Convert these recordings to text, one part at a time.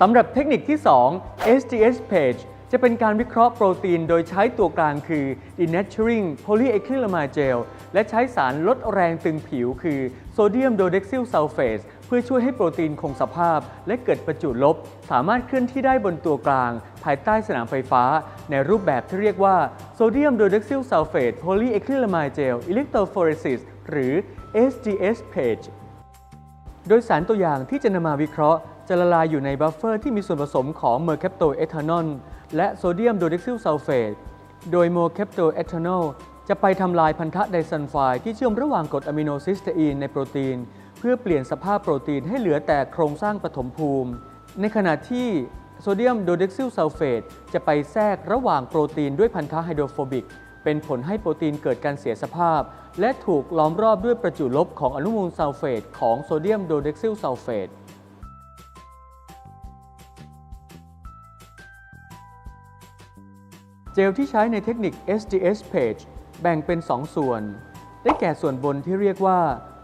สำหรับเทคนิคที่ 2 SGS page จะเป็นการวิเคราะห์โปรตีนโดยใช้ตัวกลางคือ denaturing polyacrylamide gel และใช้สารลดแรงตึงผิวคือ sodium dodecyl sulfate เพื่อช่วยให้โปรตีนคงสภาพ และเกิดประจุลบ สามารถเคลื่อนที่ได้บนตัวกลาง ภายใต้สนามไฟฟ้า ในรูปแบบที่เรียกว่า sodium dodecyl sulfate polyacrylamide gel electrophoresis หรือ SGS page โดยสารตัวอย่างที่จะนำมาวิเคราะห์ จะละลายอยู่ในบัฟเฟอร์ที่มีส่วนผสมของเมอร์แคปโตเอทานอลและโซเดียมโดเด็กซิลซัลเฟต โดยโมแคปโตเอทานอลจะไปทำลายพันธะไดซัลไฟด์ที่เชื่อมระหว่างกรดอะมิโนซิสเตอีนในโปรตีน เพื่อเปลี่ยนสภาพโปรตีนให้เหลือแต่โครงสร้างปฐมภูมิ ในขณะที่โซเดียมโดเด็กซิลซัลเฟตจะไปแทรกระหว่างโปรตีนด้วยพันธะไฮโดรโฟบิก เป็นผลให้โปรตีนเกิดการเสียสภาพ และถูกล้อมรอบด้วยประจุลบของอนุมูลซัลเฟตของโซเดียมโดเด็กซิลซัลเฟต เจลที่ใช้ในเทคนิค SDS page แบ่งเป็น 2 ส่วน ได้แก่ส่วนบนที่เรียกว่า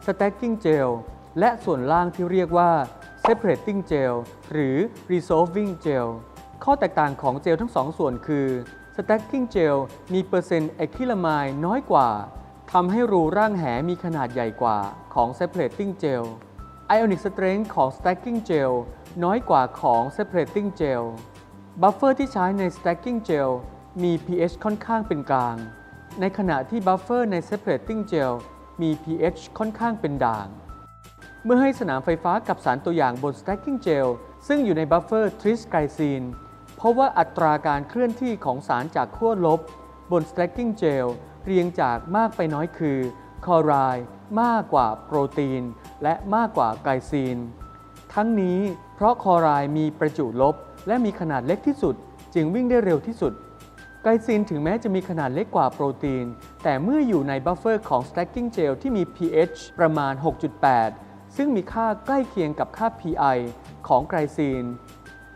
stacking gel และส่วนล่างที่เรียกว่า separating gel หรือ resolving gel ข้อแตกต่างของเจลทั้งสองส่วนคือ stacking gel มีเปอร์เซ็นต์อคริลามายน้อยกว่าทำให้รูร่างแหมีขนาดใหญ่กว่าของ separating gel ionic strength ของ stacking gel น้อยกว่าของ separating gel บัฟเฟอร์ที่ใช้ใน stacking gel มี pH ค่อนข้างเป็นกลาง ในขณะที่บัฟเฟอร์ใน separating gel มี pH ค่อนข้างเป็นด่าง เมื่อให้สนามไฟฟ้ากับสารตัวอย่างบน stacking gel ซึ่งอยู่ในบัฟเฟอร์ trisglycine เพราะว่าอัตราการเคลื่อนที่ของสารจากขั้วลบบน stacking gel เรียงจากมากไปน้อยคือคอไรด์มากกว่าโปรตีน และมากกว่าไกลซีน ทั้งนี้เพราะคอไรด์มีประจุลบ และมีขนาดเล็กที่สุด จึงวิ่งได้เร็วที่สุด ไกลซีนถึงแม้จะมีขนาดเล็กกว่าโปรตีน แต่เมื่ออยู่ในบัฟเฟอร์ของ stacking gel ที่มี pH ประมาณ 6.8 ซึ่งมีค่าใกล้เคียงกับค่า pi ของไกลซีน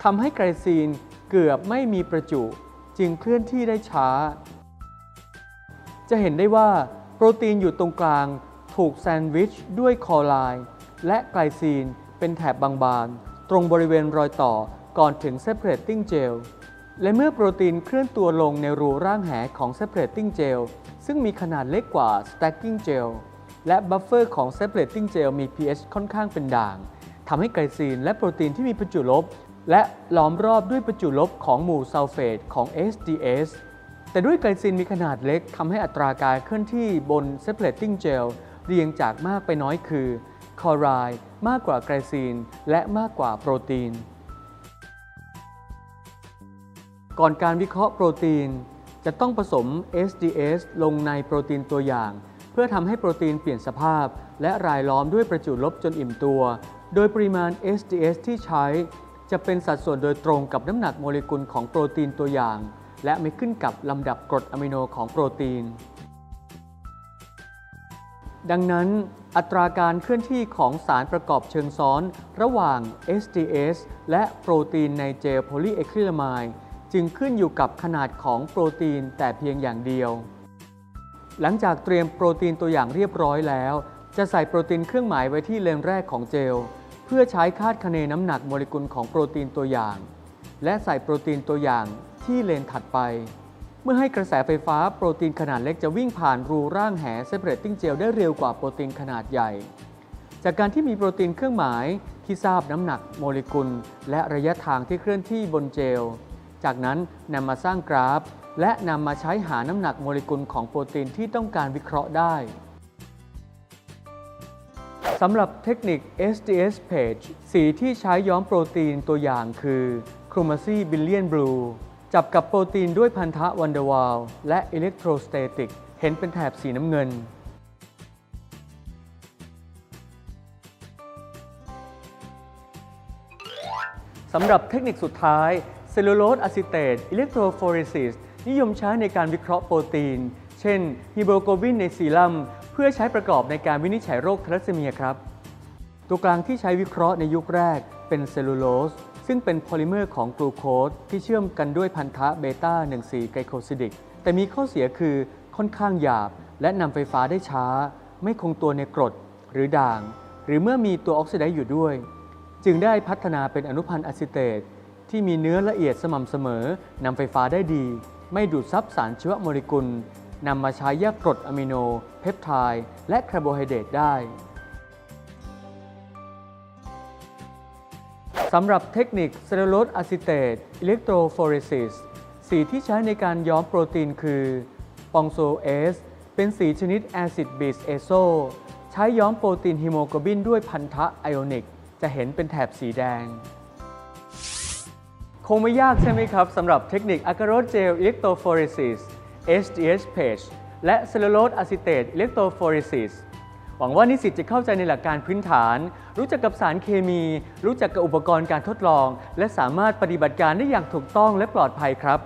ทำให้ไกลซีนเกือบไม่มีประจุ จึงเคลื่อนที่ได้ช้า จะเห็นได้ว่า โปรตีนอยู่ตรงกลาง ถูกแซนด์วิชด้วยคอไลน์และไกลซีนเป็นแถบบางๆ ตรงบริเวณรอยต่อก่อนถึง separating gel และเมื่อโปรตีนเคลื่อนตัวลงในรูร่างแหของ separating gel ซึ่งมีขนาดเล็กกว่า stacking gel และบัฟเฟอร์ของ separating gel มี pH ค่อนข้างเป็นด่างทำให้ไกลซีนและโปรตีนที่มีประจุลบ และล้อมรอบด้วยประจุลบของหมู่ซัลเฟตของ SDS แต่ด้วยไกลซินมีขนาดเล็กทำให้อัตราการเคลื่อนที่บน separating gel เรียงจากมากไปน้อยคือคอไรด์มากกว่าไกลซีน และมากกว่าโปรตีน ก่อนการวิเคราะห์โปรตีน จะต้องผสม SDS ลงในโปรตีนตัวอย่าง เพื่อทำให้โปรตีนเปลี่ยนสภาพ และรายล้อมด้วยประจุลบจนอิ่มตัว โดยปริมาณ SDS ที่ใช้ จะเป็นสัดส่วนโดยตรงกับน้ำหนักโมเลกุลของโปรตีนตัวอย่าง และไม่ขึ้นกับลำดับกรดอะมิโนของโปรตีน ดังนั้น อัตราการเคลื่อนที่ของสารประกอบเชิงซ้อน ระหว่าง SDS และโปรตีนในเจลโพลีเอคริลามาย จึงขึ้นอยู่กับขนาดของโปรตีนแต่เพียงอย่างเดียว หลังจากเตรียมโปรตีนตัวอย่างเรียบร้อยแล้ว จะใส่โปรตีนเครื่องหมายไว้ที่เลนแรกของเจล เพื่อใช้คาดคะเนน้ำหนักโมเลกุลของโปรตีนตัวอย่าง และใส่โปรตีนตัวอย่างที่เลนถัดไป เมื่อให้กระแสไฟฟ้าโปรตีนขนาดเล็กจะวิ่งผ่านรูร่างแห separating gel ได้เร็วกว่าโปรตีนขนาดใหญ่ จากการที่มีโปรตีนเครื่องหมายที่ทราบน้ำหนักโมเลกุล และระยะทางที่เคลื่อนที่บนเจล จากนั้นนำมาสร้างกราฟ และนำมาใช้หาน้ำหนักโมเลกุลของโปรตีนที่ต้องการวิเคราะห์ได้สำหรับเทคนิค SDS page สีที่ใช้ย้อมโปรตีนตัวอย่างคือ Chromacy Billion Blue จับกับโปรตีนด้วยพันธะวันเดอร์วาลและ Electrostatic เห็นเป็นแถบสีน้ำเงิน สำหรับเทคนิคสุดท้าย เซลลูโลสอะซิเตตอิเล็กโทรโฟเรซิสนิยมใช้ในการวิเคราะห์โปรตีน เช่นฮีโมโกลบินในซีรัม เพื่อใช้ประกอบในการวินิจฉัยโรคทาลัสซีเมียครับ ตัวกลางที่ใช้วิเคราะห์ในยุคแรกเป็นเซลลูโลสซึ่งเป็นโพลิเมอร์ของกลูโคสที่เชื่อมกันด้วยพันธะเบต้า1,4ไกลโคซิดิก แต่มีข้อเสียคือค่อนข้างหยาบ และนำไฟฟ้าได้ช้า ไม่คงตัวในกรด หรือด่าง หรือเมื่อมีตัวออกซิไดซ์อยู่ด้วย จึงได้พัฒนาเป็นอนุพันธ์อะซิเตต ที่มีเนื้อละเอียดสม่ำเสมอนำไฟฟ้าได้ดี ไม่ดูดซับสารชีวโมเลกุลนำมาใช้แยกกรดอะมิโน เพปไทด์และคาร์โบไฮเดรตได้สำหรับเทคนิคเซลลูโลสอะซิเตตอิเล็กโทรโฟเรซิสสีที่ใช้ในการย้อมโปรตีนคือปองโซเอสเป็นสีชนิดแอซิดบิสเอโซใช้ย้อมโปรตีนฮีโมโกลบินด้วยพันธะไอโอนิก จะเห็นเป็นแถบสีแดง คงไม่ยากใช่ไหมครับสำหรับเทคนิคอะการ o เจลอิเล็กโทรโฟเรซิส H D H page และเซลลูโลสอะซิเตตอิเล็กโทรโฟเรซิสหวังว่านิสิตจะเข้าใจในหลักการพื้นฐาน รู้จักกับสารเคมี รู้จักกับอุปกรณ์การทดลอง และสามารถปฏิบัติการได้อย่างถูกต้องและปลอดภัยครับ